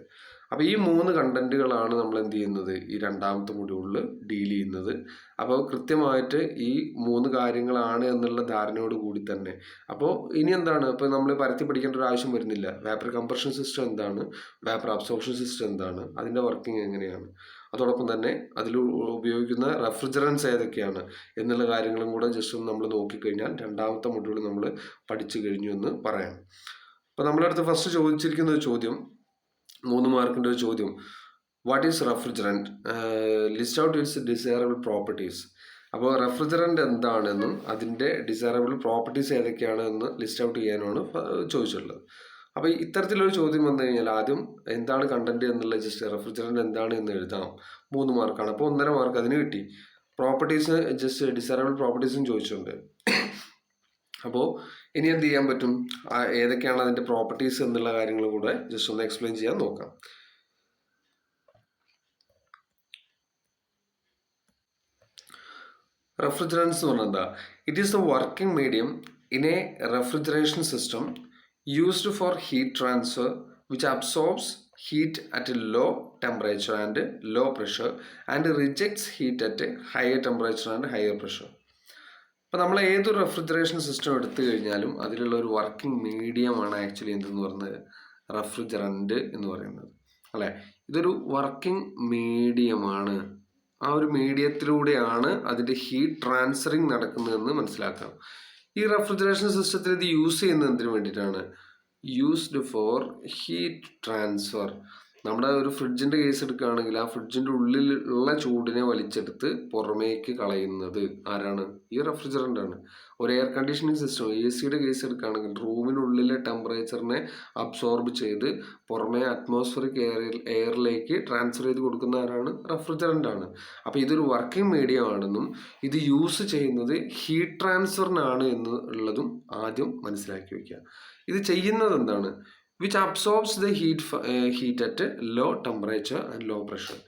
അപ്പോൾ ഈ മൂന്ന് കണ്ടന്റുകളാണ് നമ്മൾ എന്ത് ചെയ്യുന്നത്? ഈ രണ്ടാമത്തെ മൊഡ്യൂളിൽ ഡീൽ ചെയ്യുന്നത്. അപ്പോൾ കൃത്യമായിട്ട് ഈ മൂന്ന് കാര്യങ്ങളാണ് എന്നുള്ള ധാരണയോട് കൂടി തന്നെ. അപ്പോൾ ഇനി എന്താണ്? ഇപ്പോൾ നമ്മൾ പരത്തി പഠിക്കേണ്ട ഒരു ആവശ്യം വരുന്നില്ല. വേപ്പർ കംപ്രഷൻ സിസ്റ്റം എന്താണ്? വേപ്പർ അബ്സോർപ്ഷൻ സിസ്റ്റം എന്താണ്? അതിന്റെ വർക്കിംഗ് എങ്ങനെയാണ്? അതോടൊപ്പം തന്നെ അതിൽ ഉപയോഗിക്കുന്ന റെഫ്രിജറൻസ് ഏതൊക്കെയാണ് എന്നുള്ള കാര്യങ്ങളും കൂടെ ജസ്റ്റ് ഒന്ന് നമ്മൾ നോക്കിക്കഴിഞ്ഞാൽ രണ്ടാമത്തെ മൊഡ്യൂൾ നമ്മൾ പഠിച്ചു കഴിഞ്ഞു എന്ന് പറയാം. അപ്പോൾ നമ്മളെ അടുത്ത് ഫസ്റ്റ് ചോദിച്ചിരിക്കുന്ന ഒരു ചോദ്യം മൂന്ന് മാർക്കിന്റെ ഒരു ചോദ്യം. What is refrigerant list out its desirable properties അപ്പോൾ റെഫ്രിജറന്റ് എന്താണെന്നും അതിന്റെ ഡിസൈറബിൾ പ്രോപ്പർട്ടീസ് ഏതൊക്കെയാണ് എന്ന് ലിസ്റ്റ് ഔട്ട് ചെയ്യാനാണ് ചോദിച്ചിട്ടുള്ളത്. അപ്പോൾ ഇത്തരത്തിലൊരു ചോദ്യം വന്നു കഴിഞ്ഞാൽ ആദ്യം എന്താണ് കണ്ടന്റ് എന്നുള്ള ജസ്റ്റ് റെഫ്രിജറന്റ് എന്താണ് എന്ന് എഴുതാം. മൂന്ന് മാർക്കാണ് അപ്പോൾ ഒന്നര മാർക്ക് അതിന് കിട്ടി. പ്രോപ്പർട്ടീസ് ജസ്റ്റ് ഡിസൈറബിൾ പ്രോപ്പർട്ടീസും ചോദിച്ചിട്ടുണ്ട്. അപ്പോൾ ഇനി എന്ത് ചെയ്യാൻ പറ്റും? ഏതൊക്കെയാണ് അതിന്റെ പ്രോപ്പർട്ടീസ് എന്നുള്ള കാര്യങ്ങൾ കൂടെ ജസ്റ്റ് ഒന്ന് എക്സ്പ്ലെയിൻ ചെയ്യാൻ നോക്കാം. റെഫ്രിജറൻസ് എന്ന് പറഞ്ഞാൽ എന്താ? It is the working medium in a refrigeration system for heat transfer which absorbs heat at a low temperature and low pressure and rejects heat at higher temperature and higher pressure അപ്പോൾ നമ്മൾ ഏതൊരു refrigeration system എടുത്തു കഴിഞ്ഞാലും അതിലുള്ള ഒരു working മീഡിയമാണ് actually എന്തെന്ന് പറയുന്നത്? Refrigerant എന്ന് പറയുന്നത്. അല്ലേ? ഇതൊരു വർക്കിംഗ് മീഡിയമാണ് ആ ഒരു മീഡിയത്തിലൂടെയാണ് അതിന്റെ ഹീറ്റ് ട്രാൻസ്ഫറിങ് നടക്കുന്നതെന്ന് മനസ്സിലാക്കാം. ഈ റെഫ്രിജറേഷൻ സിസ്റ്റത്തിൽ ഇത് യൂസ് ചെയ്യുന്നത് എന്തിനു വേണ്ടിയിട്ടാണ്. യൂസ്ഡ് ഫോർ ഹീറ്റ് ട്രാൻസ്ഫർ നമ്മുടെ ഒരു ഫ്രിഡ്ജിന്റെ കേസ് എടുക്കുകയാണെങ്കിൽ ആ ഫ്രിഡ്ജിന്റെ ഉള്ളിലുള്ള ചൂടിനെ വലിച്ചെടുത്ത് പുറമേക്ക് കളയുന്നത് ആരാണ്? ഈ റെഫ്രിജറന്റ് ആണ്. ഒരു എയർ കണ്ടീഷനിങ് സിസ്റ്റം എ സിയുടെ കേസ് എടുക്കുകയാണെങ്കിൽ റൂമിനുള്ളിലെ ടെമ്പറേച്ചറിനെ അബ്സോർബ് ചെയ്ത് പുറമേ അറ്റ്മോസ്ഫിയറിക് എയറിൽ എയറിലേക്ക് ട്രാൻസ്ഫർ ചെയ്ത് കൊടുക്കുന്ന ആരാണ്? റെഫ്രിജറന്റ് ആണ്. അപ്പോൾ ഇതൊരു വർക്കിംഗ് മീഡിയം ആണെന്നും ഇത് യൂസ് ചെയ്യുന്നത് ഹീറ്റ് ട്രാൻസ്ഫറിനാണ് എന്നുള്ളതും ആദ്യം മനസ്സിലാക്കി വയ്ക്കുക ഇത് ചെയ്യുന്നത് എന്താണ്? which absorbs the heat, uh, heat at low temperature and low pressure.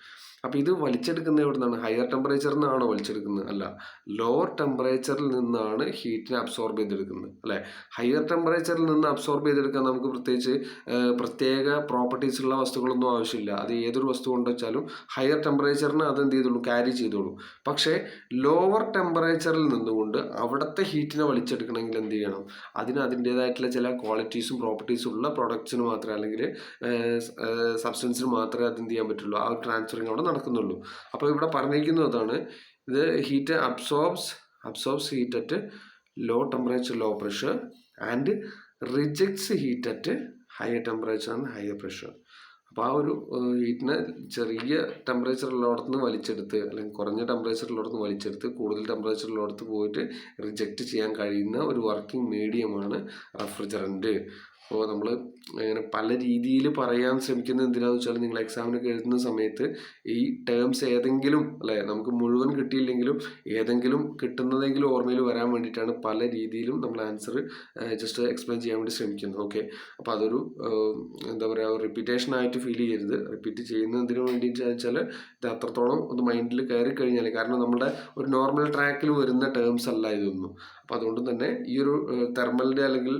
അപ്പോൾ ഇത് വലിച്ചെടുക്കുന്നത് എവിടെ നിന്നാണ് ഹയർ ടെമ്പറേച്ചറിൽ നിന്നാണോ വലിച്ചെടുക്കുന്നത്? അല്ല ലോവർ ടെമ്പറേച്ചറിൽ നിന്നാണ് ഹീറ്റിനെ അബ്സോർബ് ചെയ്തെടുക്കുന്നത്. അല്ലേ? ഹയർ ടെമ്പറേച്ചറിൽ നിന്ന് അബ്സോർബ് ചെയ്തെടുക്കാൻ നമുക്ക് പ്രത്യേകിച്ച് പ്രത്യേക പ്രോപ്പർട്ടീസ് ഉള്ള വസ്തുക്കളൊന്നും ആവശ്യമില്ല. അത് ഏതൊരു വസ്തു കൊണ്ട് വെച്ചാലും ഹയർ ടെമ്പറേച്ചറിന് അത് എന്ത് ചെയ്തോളൂ? ക്യാരി ചെയ്തോളൂ. പക്ഷേ ലോവർ ടെമ്പറേച്ചറിൽ നിന്നുകൊണ്ട് അവിടുത്തെ ഹീറ്റിനെ വലിച്ചെടുക്കണമെങ്കിൽ എന്ത് ചെയ്യണം? അതിന് അതിന്റേതായിട്ടുള്ള ചില ക്വാളിറ്റീസും പ്രോപ്പർട്ടീസും ഉള്ള പ്രൊഡക്ട്സിന് മാത്രമേ അല്ലെങ്കിൽ സബ്സ്റ്റൻസിന് മാത്രമേ അത് എന്ത് ചെയ്യാൻ പറ്റുള്ളൂ? ആ ട്രാൻസ്ഫറിങ് അവിടെ നടക്കുന്നുള്ളൂ. അപ്പോൾ ഇവിടെ പറഞ്ഞിരിക്കുന്നത് അതാണ് ഇത് heat absorbs absorbs heat at low temperature low pressure and rejects heat at higher temperature and higher pressure അപ്പോൾ ആ ഒരു ഹീറ്റിനെ ചെറിയ ടെമ്പറേച്ചറിലോടത്ത് നിന്ന് വലിച്ചെടുത്ത് അല്ലെങ്കിൽ കുറഞ്ഞ ടെമ്പറേച്ചറിലോടത്ത് വലിച്ചെടുത്ത് കൂടുതൽ ടെമ്പറേച്ചറിലോടത്ത് പോയിട്ട് റിജക്റ്റ് ചെയ്യാൻ കഴിയുന്ന ഒരു വർക്കിംഗ് മീഡിയമാണ് റെഫ്രിജറന്റ് അപ്പോൾ നമ്മൾ ഇങ്ങനെ പല രീതിയിൽ പറയാൻ ശ്രമിക്കുന്നത് എന്തിനാണെന്ന് വെച്ചാൽ നിങ്ങൾ എക്സാമിനൊക്കെ എഴുതുന്ന സമയത്ത് ഈ ടേംസ് ഏതെങ്കിലും അല്ലേ നമുക്ക് മുഴുവൻ കിട്ടിയില്ലെങ്കിലും ഏതെങ്കിലും കിട്ടുന്നതെങ്കിലും ഓർമ്മയിൽ വരാൻ വേണ്ടിയിട്ടാണ് പല രീതിയിലും നമ്മൾ ആൻസർ ജസ്റ്റ് എക്സ്പ്ലെയിൻ ചെയ്യാൻ വേണ്ടി ശ്രമിക്കുന്നത്. ഓക്കെ അപ്പോൾ അതൊരു എന്താ പറയുക റിപ്പീറ്റേഷൻ ആയിട്ട് ഫീൽ ചെയ്യരുത്. റിപ്പീറ്റ് ചെയ്യുന്നതിന് വേണ്ടിയിട്ട് വെച്ചാൽ ഇത് അത്രത്തോളം ഒന്ന് മൈൻഡിൽ കയറി കഴിഞ്ഞാൽ കാരണം നമ്മുടെ ഒരു നോർമൽ ട്രാക്കിൽ വരുന്ന ടേംസ് അല്ല ഇതൊന്നും. അപ്പോൾ അതുകൊണ്ട് തന്നെ ഈ ഒരു തെർമലിന്റെ അല്ലെങ്കിൽ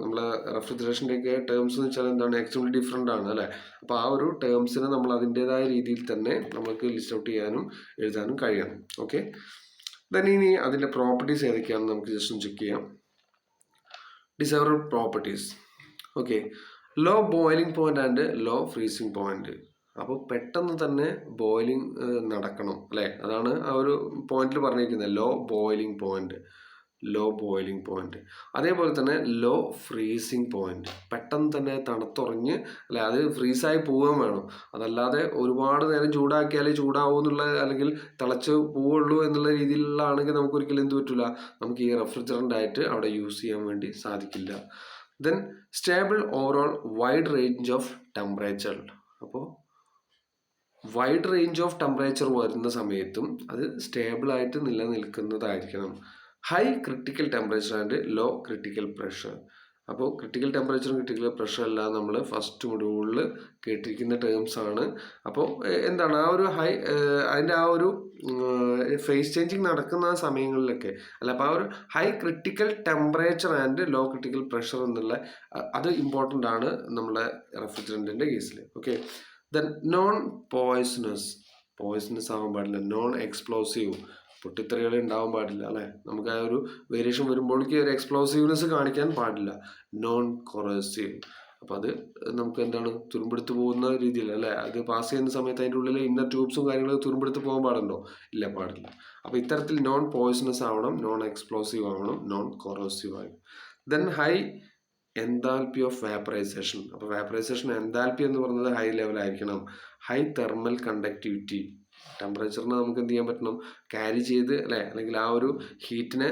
നമ്മളെ റെഫ്രിജറേഷന്റെ ഒക്കെ ടേംസ് എന്ന് വെച്ചാൽ എന്താണ് എക്സ്ട്രീംലി ഡിഫറെന്റ് ആണ് അല്ലേ? അപ്പോൾ ആ ഒരു ടേംസിനെ നമ്മൾ അതിന്റേതായ രീതിയിൽ തന്നെ നമുക്ക് ലിസ്റ്റ് ഔട്ട് ചെയ്യാനും എഴുതാനും കഴിയണം. ഓക്കെ ദെൻ ഇനി അതിന്റെ പ്രോപ്പർട്ടീസ് ഏതൊക്കെയാണെന്ന് നമുക്ക് ജസ്റ്റ് ചെക്ക് ചെയ്യാം. Desirable properties okay low boiling point and low freezing point അപ്പോൾ പെട്ടെന്ന് തന്നെ ബോയിലിംഗ് നടക്കണം അല്ലേ? അതാണ് ആ ഒരു പോയിന്റിൽ പറഞ്ഞിരിക്കുന്നത്. Low boiling point low boiling point അതേപോലെ തന്നെ ലോ ഫ്രീസിങ് പോയിന്റ് പെട്ടെന്ന് തന്നെ തണുത്തുറഞ്ഞ് അല്ലെ അത് ഫ്രീസായി പോവുകയും വേണം. അതല്ലാതെ ഒരുപാട് നേരം ചൂടാക്കിയാലേ ചൂടാവൂ എന്നുള്ള അല്ലെങ്കിൽ തിളച്ച് പോവുള്ളൂ എന്നുള്ള രീതിയിലുള്ളതാണെങ്കിൽ നമുക്ക് ഒരിക്കലും എന്ത് പറ്റില്ല നമുക്ക് ഈ റെഫ്രിജറന്റ് ആയിട്ട് അവിടെ യൂസ് ചെയ്യാൻ വേണ്ടി സാധിക്കില്ല. Then stable overall wide range of temperature അപ്പോൾ വൈഡ് റേഞ്ച് ഓഫ് ടെമ്പറേച്ചർ വരുന്ന സമയത്തും അത് സ്റ്റേബിളായിട്ട് നിലനിൽക്കുന്നതായിരിക്കണം. High critical temperature and low critical pressure അപ്പോൾ ക്രിട്ടിക്കൽ ടെമ്പറേച്ചറും ക്രിട്ടിക്കൽ പ്രഷറും എല്ലാം നമ്മൾ ഫസ്റ്റ് മൊഡ്യൂളിൽ കേട്ടിരിക്കുന്ന ടേംസ് ആണ്. അപ്പോൾ എന്താണ്? ആ ഒരു ഹൈ അതിന്റെ ആ ഒരു ഫേസ് ചേഞ്ചിങ് നടക്കുന്ന ആ സമയങ്ങളിലൊക്കെ അല്ല അപ്പോൾ ആ ഒരു high critical temperature and low critical pressure എന്നുള്ള അത് ഇമ്പോർട്ടന്റ് ആണ് നമ്മുടെ റെഫ്രിജറന്റിന്റെ കേസിൽ okay then non poisonous poisonous ആവാൻ പാടില്ല. നോൺ എക്സ്പ്ലോസീവ് പൊട്ടിത്തെറികൾ ഉണ്ടാവാൻ പാടില്ല അല്ലേ? നമുക്ക് ആ ഒരു വേരിയേഷൻ വരുമ്പോഴേക്ക് ഒരു എക്സ്പ്ലോസീവ്നെസ് കാണിക്കാൻ പാടില്ല. നോൺ കൊറേസീവ് അപ്പോൾ അത് നമുക്ക് എന്താണ് തുരുമ്പെടുത്ത് പോകുന്ന രീതിയിൽ അല്ലേ? അത് പാസ് ചെയ്യുന്ന സമയത്ത് അതിന്റെ ഉള്ളിൽ ഇന്നർ ട്യൂബ്സും കാര്യങ്ങളും തുരുമ്പെടുത്ത് പോകാൻ പാടുണ്ടോ? ഇല്ല പാടില്ല. അപ്പോൾ ഇത്തരത്തിൽ നോൺ പോയിസണസ് ആവണം നോൺ എക്സ്പ്ലോസീവ് ആവണം നോൺ കൊറോസീവ് ആയി. Then high enthalpy of vaporisation അപ്പോൾ വാപ്പറൈസേഷൻ എൻതാൽപ്പി എന്ന് പറയുന്നത് ഹൈ ലെവലായിരിക്കണം ഹൈ തെർമൽ കണ്ടക്ടിവിറ്റി ടെമ്പറേച്ചറിനെ നമുക്ക് എന്ത് ചെയ്യാൻ പറ്റണം? ക്യാരി ചെയ്ത് അല്ലേ? അല്ലെങ്കിൽ ആ ഒരു ഹീറ്റിനെ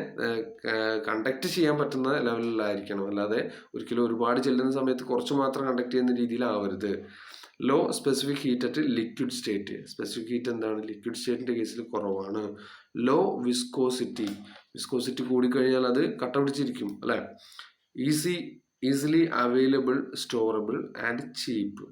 കണ്ടക്ട് ചെയ്യാൻ പറ്റുന്ന ലെവലിലായിരിക്കണം അല്ലാതെ ഒരിക്കലും ഒരുപാട് ചെല്ലുന്ന സമയത്ത് കുറച്ച് മാത്രം കണ്ടക്ട് ചെയ്യുന്ന രീതിയിലാവരുത്. Low specific heat at liquid state specific heat എന്താണ്? ലിക്വിഡ് സ്റ്റേറ്റിന്റെ കേസിൽ കുറവാണ്. ലോ വിസ്കോസിറ്റി വിസ്കോസിറ്റി കൂടിക്കഴിഞ്ഞാൽ അത് കട്ട പിടിച്ചിരിക്കും അല്ലേ? Easy easily available storable and cheap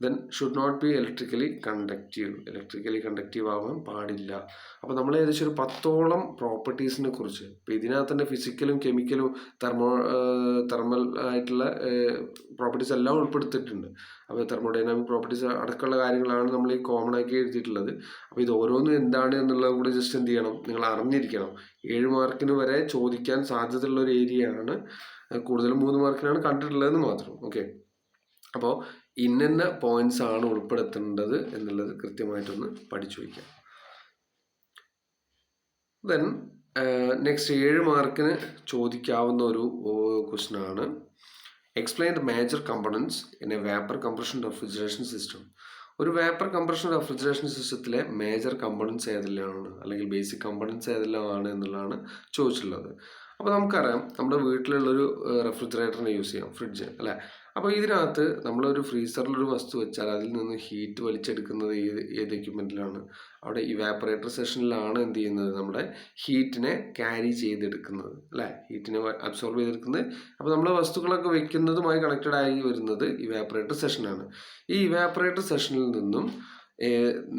then should not be electrically conductive electrically conductive ആവാൻ പാടില്ല. അപ്പോൾ നമ്മൾ ഏകദേശം ഒരു പത്തോളം പ്രോപ്പർട്ടീസിനെ കുറിച്ച് ഇപ്പോൾ ഇതിനകത്ത് തന്നെ ഫിസിക്കലും കെമിക്കലും തെർമോ തെർമൽ ആയിട്ടുള്ള പ്രോപ്പർട്ടീസ് എല്ലാം ഉൾപ്പെടുത്തിയിട്ടുണ്ട്. അപ്പോൾ തെർമോഡൈനാമിക് പ്രോപ്പർട്ടീസ് അടക്കമുള്ള കാര്യങ്ങളാണ് നമ്മൾ ഈ കോമൺ ആക്കി എഴുതിയിട്ടുള്ളത്. അപ്പോൾ ഇത് ഓരോന്നും എന്താണ് എന്നുള്ളത് കൂടി ജസ്റ്റ് എന്ത് ചെയ്യണം? നിങ്ങൾ അറിഞ്ഞിരിക്കണം. ഏഴ് മാർക്കിന് വരെ ചോദിക്കാൻ സാധ്യതയുള്ള ഒരു ഏരിയയാണ് കൂടുതലും മൂന്ന് മാർക്കിനാണ് കണ്ടിട്ടുള്ളതെന്ന് മാത്രം. ഓക്കെ അപ്പോൾ ഇന്ന പോയിന്റ്സ് ആണ് ഉൾപ്പെടുത്തേണ്ടത് എന്നുള്ളത് കൃത്യമായിട്ടൊന്ന് പഠിച്ചു വയ്ക്കാം. ദെൻ നെക്സ്റ്റ് ഏഴ് മാർക്കിന് ചോദിക്കാവുന്ന ഒരു ക്വസ്റ്റൻ ആണ്. Explain the major components in a vapour compression refrigeration system ഒരു വേപ്പർ കംപ്രഷൻ റെഫ്രിജറേഷൻ സിസ്റ്റത്തിലെ മേജർ കമ്പണൻസ് ഏതെല്ലാമാണ്? അല്ലെങ്കിൽ ബേസിക് കമ്പണൻസ് ഏതെല്ലാമാണ് എന്നുള്ളതാണ് ചോദിച്ചിട്ടുള്ളത്. അപ്പോൾ നമുക്കറിയാം നമ്മുടെ വീട്ടിലുള്ളൊരു റെഫ്രിജറേറ്ററിനെ യൂസ് ചെയ്യാം ഫ്രിഡ്ജ് അല്ലേ? അപ്പോൾ ഇതിനകത്ത് നമ്മളൊരു ഫ്രീസറിലൊരു വസ്തു വെച്ചാൽ അതിൽ നിന്ന് ഹീറ്റ് വലിച്ചെടുക്കുന്നത് ഏത് ഏത് എക്യുപ്മെന്റിലാണ് അവിടെ ഇവാപ്പറേറ്റർ സെഷനിലാണ് എന്ത് ചെയ്യുന്നത്? നമ്മുടെ ഹീറ്റിനെ ക്യാരി ചെയ്തെടുക്കുന്നത് അല്ലേ? ഹീറ്റിനെ അബ്സോർബ് ചെയ്തെടുക്കുന്നത്. അപ്പോൾ നമ്മൾ വസ്തുക്കളൊക്കെ വെക്കുന്നതുമായി കണക്റ്റഡ് ആയി വരുന്നത് ഇവാപ്പറേറ്റർ സെഷനാണ് ഈ ഇവാപ്പറേറ്റർ സെഷനിൽ നിന്നും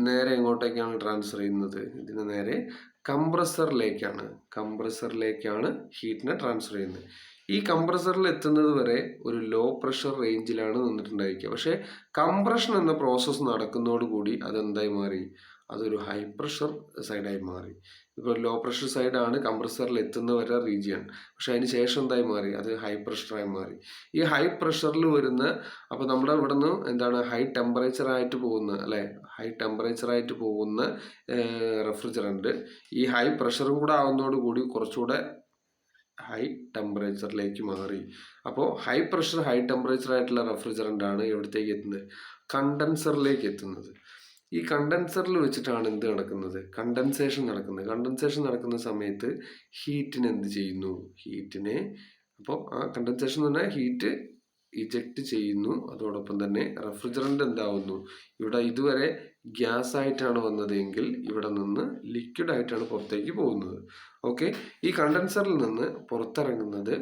നേരെ എങ്ങോട്ടേക്കാണ് ട്രാൻസ്ഫർ ചെയ്യുന്നത്? ഇതിന് നേരെ കംപ്രസറിലേക്കാണ് കംപ്രസറിലേക്കാണ് ഹീറ്റിനെ ട്രാൻസ്ഫർ ചെയ്യുന്നത്. ഈ കംപ്രസറിൽ എത്തുന്നത് വരെ ഒരു ലോ പ്രഷർ റേഞ്ചിലാണ് നിന്നിട്ടുണ്ടായിരിക്കുക. പക്ഷേ കംപ്രഷൻ എന്ന പ്രോസസ്സ് നടക്കുന്നതോടുകൂടി അതെന്തായി മാറി? അതൊരു ഹൈ പ്രഷർ സൈഡായി മാറി. ഇപ്പോൾ ലോ പ്രഷർ സൈഡാണ് കംപ്രസറിൽ എത്തുന്ന വരെ റീജിയൻ പക്ഷേ അതിന് ശേഷം എന്തായി മാറി? അത് ഹൈ പ്രഷറായി മാറി. ഈ ഹൈ പ്രഷറിൽ വരുന്ന അപ്പോൾ നമ്മുടെ ഇവിടെ നിന്ന് എന്താണ് ഹൈ ടെമ്പറേച്ചർ ആയിട്ട് പോകുന്ന അല്ലേ? ഹൈ ടെമ്പറേച്ചർ ആയിട്ട് പോകുന്ന റെഫ്രിജറന്റ് ഈ ഹൈ പ്രഷറും കൂടെ ആവുന്നതോടുകൂടി കുറച്ചുകൂടെ ഹൈ ടെമ്പറേച്ചറിലേക്ക് മാറി. അപ്പോൾ ഹൈ പ്രഷർ ഹൈ ടെമ്പറേച്ചർ ആയിട്ടുള്ള റെഫ്രിജറന്റ് ആണ് എവിടത്തേക്ക് എത്തുന്നത്. കണ്ടൻസറിലേക്ക് എത്തുന്നത്. ഈ കണ്ടൻസറിൽ വെച്ചിട്ടാണ് എന്ത് നടക്കുന്നത്? കണ്ടൻസേഷൻ നടക്കുന്നത്. കണ്ടൻസേഷൻ നടക്കുന്ന സമയത്ത് ഹീറ്റിന് എന്ത് ചെയ്യുന്നു? ഹീറ്റിനെ അപ്പോൾ ആ കണ്ടൻസേഷൻ എന്ന് പറഞ്ഞാൽ ഹീറ്റ് ഇജക്റ്റ് ചെയ്യുന്നു. അതോടൊപ്പം തന്നെ റെഫ്രിജറന്റ് എന്താവുന്നു? ഇവിടെ ഇതുവരെ ഗ്യാസ് ആയിട്ടാണ് വന്നതെങ്കിൽ ഇവിടെ നിന്ന് ലിക്വിഡ് ആയിട്ടാണ് പുറത്തേക്ക് പോകുന്നത്. ഓക്കെ ഈ കണ്ടൻസറിൽ നിന്ന് പുറത്തിറങ്ങുന്നത്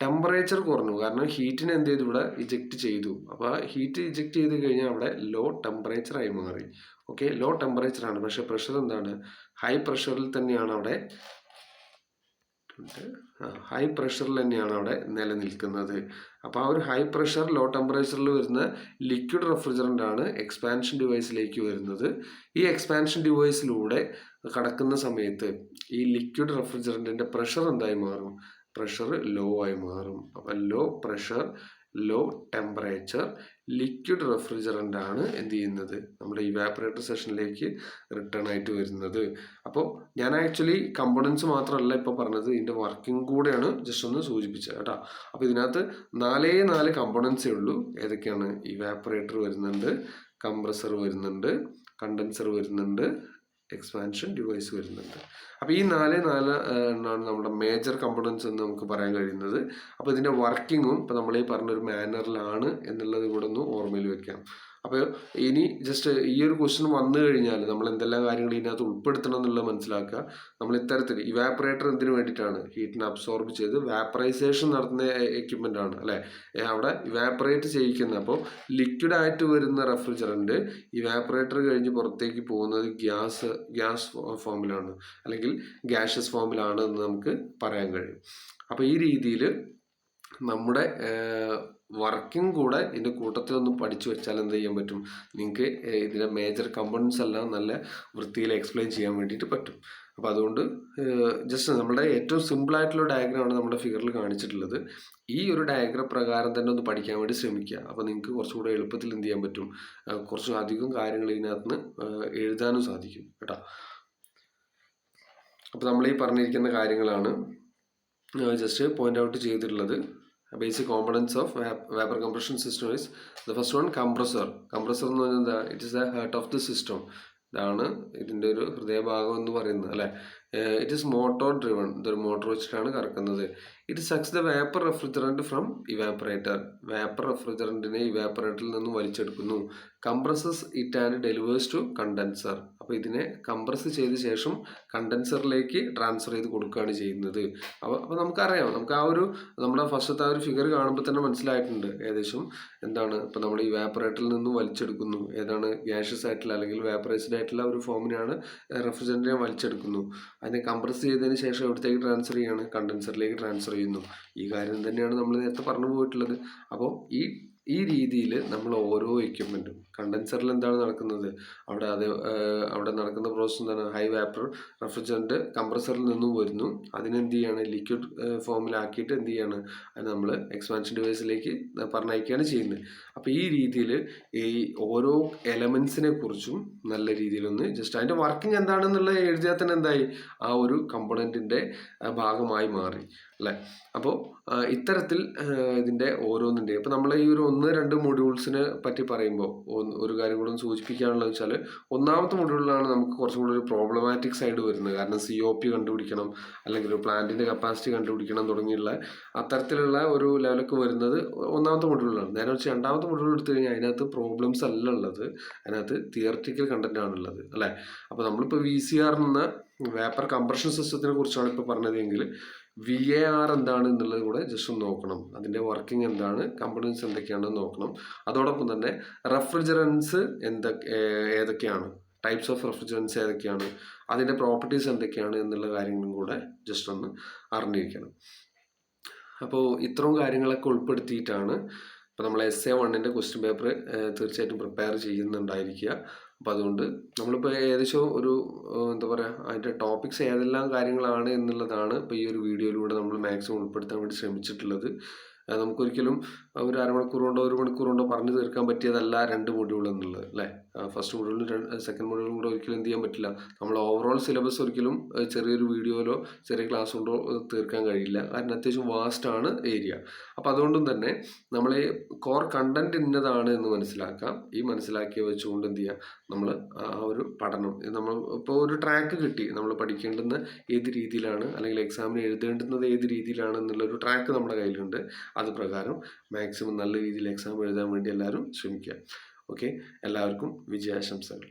ടെമ്പറേച്ചർ കുറഞ്ഞു. കാരണം ഹീറ്റിനെ എന്ത് ചെയ്തു? ഇവിടെ ഇജക്റ്റ് ചെയ്തു. അപ്പോൾ ഹീറ്റ് ഇജക്റ്റ് ചെയ്ത് കഴിഞ്ഞാൽ അവിടെ ലോ ടെമ്പറേച്ചറായി മാറി. ഓക്കെ ലോ ടെമ്പറേച്ചറാണ് പക്ഷേ പ്രഷർ എന്താണ്? ഹൈ പ്രഷറിൽ തന്നെയാണ് അവിടെ ഹൈ പ്രഷറിൽ തന്നെയാണ് അവിടെ നിലനിൽക്കുന്നത്. അപ്പോൾ ആ ഒരു ഹൈ പ്രഷർ ലോ ടെമ്പറേച്ചറിൽ വരുന്ന ലിക്വിഡ് റെഫ്രിജറന്റ് ആണ് എക്സ്പാൻഷൻ ഡിവൈസിലേക്ക് വരുന്നത്. ഈ എക്സ്പാൻഷൻ ഡിവൈസിലൂടെ കടക്കുന്ന സമയത്ത് ഈ ലിക്വിഡ് റെഫ്രിജറന്റിന്റെ പ്രഷർ എന്തായി മാറും? പ്രഷർ ലോ ആയി മാറും. അപ്പം low pressure low temperature liquid refrigerant ആണ് എന്ത് ചെയ്യുന്നത്? നമ്മുടെ ഇവാപ്പറേറ്റർ സെഷനിലേക്ക് റിട്ടേൺ ആയിട്ട് വരുന്നത്. അപ്പോൾ ഞാൻ ആക്ച്വലി കമ്പോണൻസ് മാത്രമല്ല ഇപ്പോൾ പറഞ്ഞത് ഇതിന്റെ വർക്കിംഗ് കൂടെയാണ് ജസ്റ്റ് ഒന്ന് സൂചിപ്പിച്ചത് കേട്ടോ. അപ്പോൾ ഇതിനകത്ത് നാലേ നാല് കമ്പോണൻസേ ഉള്ളൂ. ഏതൊക്കെയാണ്? ഇവാപ്പറേറ്റർ വരുന്നുണ്ട് കംപ്രസർ വരുന്നുണ്ട് കണ്ടൻസർ വരുന്നുണ്ട് എക്സ്പാൻഷൻ ഡിവൈസ് വരുന്നുണ്ട്. അപ്പോൾ ഈ നാല് നാല് എണ്ണമാണ് നമ്മുടെ മേജർ കമ്പോണൻസ് എന്ന് നമുക്ക് പറയാൻ കഴിയുന്നത്. അപ്പോൾ ഇതിന്റെ വർക്കിങ്ങും ഇപ്പോൾ നമ്മൾ ഈ പറഞ്ഞൊരു മാനറിലാണ് എന്നുള്ളത് കൂടെ ഒന്ന് ഓർമ്മയിൽ വെക്കാം. അപ്പോൾ ഇനി ജസ്റ്റ് ഈ ഒരു ക്വസ്റ്റ്യൻ വന്നു കഴിഞ്ഞാൽ നമ്മൾ എന്തെല്ലാം കാര്യങ്ങൾ ഇതിനകത്ത് ഉൾപ്പെടുത്തണം എന്നുള്ളത് മനസ്സിലാക്കുക. നമ്മൾ ഇത്തരത്തിൽ ഇവാപ്പറേറ്റർ എന്തിനു വേണ്ടിയിട്ടാണ് ഹീറ്റിനെ അബ്സോർബ് ചെയ്ത് വാപ്പറൈസേഷൻ നടത്തുന്ന എക്യുപ്മെന്റ് ആണ് അല്ലേ? അവിടെ ഇവാപ്പറേറ്റ് ചെയ്യിക്കുന്ന അപ്പോൾ ലിക്വിഡ് ആയിട്ട് വരുന്ന റെഫ്രിജറന്റ് ഇവാപ്പറേറ്റർ കഴിഞ്ഞ് പുറത്തേക്ക് പോകുന്നത് ഗ്യാസ് ഗ്യാസ് ഫോമിലാണ് അല്ലെങ്കിൽ ഗ്യാഷസ് ഫോമിലാണ് എന്ന് നമുക്ക് പറയാൻ കഴിയും. അപ്പോൾ ഈ രീതിയിൽ നമ്മുടെ വർക്കിംഗ് കൂടെ ഇതിന്റെ കൂട്ടത്തിൽ ഒന്ന് പഠിച്ചു വെച്ചാൽ എന്ത് ചെയ്യാൻ പറ്റും? നിങ്ങൾക്ക് ഇതിന്റെ മേജർ കമ്പണൻസ് എല്ലാം നല്ല വൃത്തിയിൽ എക്സ്പ്ലെയിൻ ചെയ്യാൻ വേണ്ടിയിട്ട് പറ്റും. അപ്പോൾ അതുകൊണ്ട് ജസ്റ്റ് നമ്മുടെ ഏറ്റവും സിമ്പിളായിട്ടുള്ള ഡയഗ്രമാണ് നമ്മുടെ ഫിഗറിൽ കാണിച്ചിട്ടുള്ളത്. ഈ ഒരു ഡയഗ്രം പ്രകാരം തന്നെ ഒന്ന് പഠിക്കാൻ വേണ്ടി ശ്രമിക്കുക. അപ്പോൾ നിങ്ങൾക്ക് കുറച്ചുകൂടെ എളുപ്പത്തിൽ എന്ത് ചെയ്യാൻ പറ്റും? കുറച്ചും അധികം കാര്യങ്ങൾ ഇതിനകത്ത് എഴുതാനും സാധിക്കും. കേട്ടോ? അപ്പോൾ നമ്മൾ ഈ പറഞ്ഞിരിക്കുന്ന കാര്യങ്ങളാണ് ജസ്റ്റ് പോയിന്റ് ഔട്ട് ചെയ്തിട്ടുള്ളത്. Basic components of vapour compression system is the first one compressor compressor എന്ന് പറഞ്ഞാൽ it is the heart of the system ഇതാണ് ഇതിന്റെ ഒരു ഹൃദയഭാഗം എന്ന് പറയുന്നത് അല്ലേ? ഇറ്റ് ഇസ് മോട്ടോർ ഡ്രിവൺ ഇതൊരു മോട്ടോർ വെച്ചിട്ടാണ് കറക്കുന്നത്. It sucks the vapour refrigerant from evaporator vapour റെഫ്രിജറന്റിനെ ഇവാപ്പറേറ്ററിൽ നിന്നും വലിച്ചെടുക്കുന്നു. Compresses it and delivers to condenser അപ്പോൾ ഇതിനെ കംപ്രസ് ചെയ്ത ശേഷം കണ്ടൻസറിലേക്ക് ട്രാൻസ്ഫർ ചെയ്ത് കൊടുക്കുകയാണ് ചെയ്യുന്നത്. അപ്പോൾ അപ്പോൾ നമുക്കറിയാം. നമുക്ക് ആ ഒരു നമ്മുടെ ഫസ്റ്റത്തെ ആ ഒരു ഫിഗർ കാണുമ്പോൾ തന്നെ മനസ്സിലായിട്ടുണ്ട്. ഏകദേശം എന്താണ് ഇപ്പോൾ നമ്മൾ ഈ വേപ്പറേറ്ററിൽ നിന്ന് വലിച്ചെടുക്കുന്നു. ഏതാണ് ഗ്യാഷസ് ആയിട്ടുള്ള അല്ലെങ്കിൽ വേപ്പറൈസ്ഡ് ആയിട്ടുള്ള ഒരു ഫോമിനാണ് റെഫ്രിജറന്റിനെ വലിച്ചെടുക്കുന്നു. അതിനെ കംപ്രസ് ചെയ്തതിന് ശേഷം എവിടത്തേക്ക് ട്രാൻസ്ഫർ ചെയ്യാണ്? കണ്ടൻസറിലേക്ക് ട്രാൻസ്ഫർ ചെയ്യുന്നു ഈ കാര്യം തന്നെയാണ് നമ്മൾ നേരത്തെ പറഞ്ഞു പോയിട്ടുള്ളത്. അപ്പോൾ ഈ ഈ രീതിയിൽ നമ്മൾ ഓരോ എക്യുപ്മെന്റും കണ്ടൻസറിൽ എന്താണ് നടക്കുന്നത്? അവിടെ അത് അവിടെ നടക്കുന്ന പ്രോസസ്സ് എന്താണ്? ഹൈ വാപ്പർ റെഫ്രിജറന്റ് കംപ്രസറിൽ നിന്നും വരുന്നു. അതിനെന്ത് ചെയ്യാണ്? ലിക്വിഡ് ഫോമിലാക്കിയിട്ട് എന്ത് ചെയ്യാണ്? അത് നമ്മൾ എക്സ്പാൻഷൻ ഡിവൈസിലേക്ക് പറഞ്ഞയക്കുകയാണ് ചെയ്യുന്നത്. അപ്പോൾ ഈ രീതിയിൽ ഈ ഓരോ എലമെൻസിനെ കുറിച്ചും നല്ല രീതിയിലൊന്ന് ജസ്റ്റ് അതിന്റെ വർക്കിംഗ് എന്താണെന്നുള്ളത് എഴുതിയാൽ തന്നെ എന്തായി? ആ ഒരു കമ്പണന്റിന്റെ ഭാഗമായി മാറി. അല്ലേ? അപ്പോൾ ഇത്തരത്തിൽ ഇതിന്റെ ഓരോന്നിന്റെ ഇപ്പോൾ നമ്മൾ ഈ ഒരു ഒന്ന് രണ്ട് മൊഡ്യൂൾസിനെ പറ്റി പറയുമ്പോൾ ഒരു കാര്യം കൂടെ സൂചിപ്പിക്കാനുള്ളത് വെച്ചാൽ ഒന്നാമത്തെ മൊഡ്യൂളിലാണ് നമുക്ക് കുറച്ചും കൂടി ഒരു പ്രോബ്ലമാറ്റിക് സൈഡ് വരുന്നത്. കാരണം സി ഒ പി കണ്ടുപിടിക്കണം അല്ലെങ്കിൽ ഒരു പ്ലാന്റിന്റെ കപ്പാസിറ്റി കണ്ടുപിടിക്കണം തുടങ്ങിയുള്ള അത്തരത്തിലുള്ള ഒരു ലെവലൊക്കെ വരുന്നത് ഒന്നാമത്തെ മൊഡ്യൂളിലാണ്. നേരെ വെച്ച് രണ്ടാമത്തെ മൊഡ്യൂൾ എടുത്തു കഴിഞ്ഞാൽ അതിനകത്ത് പ്രോബ്ലംസ് അല്ല ഉള്ളത്. അതിനകത്ത് തിയററ്റിക്കൽ കണ്ടന്റ് ആണുള്ളത് അല്ലേ? അപ്പോൾ നമ്മളിപ്പോൾ വി സി ആർ എന്ന വേപ്പർ കംപ്രഷൻ സിസ്റ്റത്തിനെ കുറിച്ചാണ് ഇപ്പോൾ പറഞ്ഞതെങ്കിൽ വി എ ആർ എന്താണ് എന്നുള്ളത് കൂടെ ജസ്റ്റ് ഒന്ന് നോക്കണം. അതിന്റെ വർക്കിംഗ് എന്താണ് കമ്പണൻസ് എന്തൊക്കെയാണെന്ന് നോക്കണം. അതോടൊപ്പം തന്നെ റെഫ്രിജറൻസ് എന്തൊക്കെ ഏതൊക്കെയാണ്? ടൈപ്സ് ഓഫ് റെഫ്രിജറൻസ് ഏതൊക്കെയാണ്? അതിന്റെ പ്രോപ്പർട്ടീസ് എന്തൊക്കെയാണ് എന്നുള്ള കാര്യങ്ങളും കൂടെ ജസ്റ്റ് ഒന്ന് അറിഞ്ഞിരിക്കണം. അപ്പോൾ ഇത്രയും കാര്യങ്ങളൊക്കെ ഉൾപ്പെടുത്തിയിട്ടാണ് ഇപ്പോൾ നമ്മൾ എസ് എ വണ്ണിന്റെ ക്വസ്റ്റ്യൻ പേപ്പർ തീർച്ചയായിട്ടും പ്രിപ്പയർ ചെയ്യുന്നുണ്ടായിരിക്കുക. അപ്പോൾ അതുകൊണ്ട് നമ്മളിപ്പോൾ ഏകദേശം ഒരു എന്താ പറയുക അതിന്റെ ടോപ്പിക്സ് ഏതെല്ലാം കാര്യങ്ങളാണ് എന്നുള്ളതാണ് ഇപ്പോൾ ഈ ഒരു വീഡിയോയിലൂടെ നമ്മൾ മാക്സിമം ഉൾപ്പെടുത്താൻ വേണ്ടി ശ്രമിച്ചിട്ടുള്ളത്. നമുക്കൊരിക്കലും ഒരു അരമണിക്കൂർ കൊണ്ടോ ഒരു മണിക്കൂർ കൊണ്ടോ പറഞ്ഞു തീർക്കാൻ പറ്റിയതല്ല രണ്ട് മൊഡ്യൂൾ എന്നുള്ളത് അല്ലേ? ഫസ്റ്റ് രണ്ട് സെക്കൻഡ് മൊഡ്യൂളും കൂടെ ഒരിക്കലും എന്ത് ചെയ്യാൻ പറ്റില്ല. നമ്മൾ ഓവറോൾ സിലബസ് ഒരിക്കലും ചെറിയൊരു വീഡിയോയിലോ ചെറിയ ക്ലാസ് കൊണ്ടോ തീർക്കാൻ കഴിയില്ല. കാരണം അത്യാവശ്യം വാസ്റ്റ് ആണ് ഏരിയ അപ്പോൾ അതുകൊണ്ടും തന്നെ നമ്മൾ കോർ കണ്ടന്റ് ഇന്നതാണ് എന്ന് മനസ്സിലാക്കാം. ഈ മനസ്സിലാക്കി വെച്ചുകൊണ്ട് എന്ത് ചെയ്യുക നമ്മൾ ആ ഒരു പഠനം നമ്മൾ ഇപ്പോൾ ഒരു ട്രാക്ക് കിട്ടി. നമ്മൾ പഠിക്കേണ്ടുന്ന ഏത് രീതിയിലാണ് അല്ലെങ്കിൽ എക്സാമിന് എഴുതേണ്ടുന്നത് ഏത് രീതിയിലാണ് എന്നുള്ളൊരു ട്രാക്ക് നമ്മുടെ കയ്യിലുണ്ട്. അത് പ്രകാരം മാക്സിമം നല്ല രീതിയിൽ എക്സാം എഴുതാൻ വേണ്ടി എല്ലാവരും ശ്രമിക്കുക. ഓക്കെ? എല്ലാവർക്കും വിജയാശംസകൾ.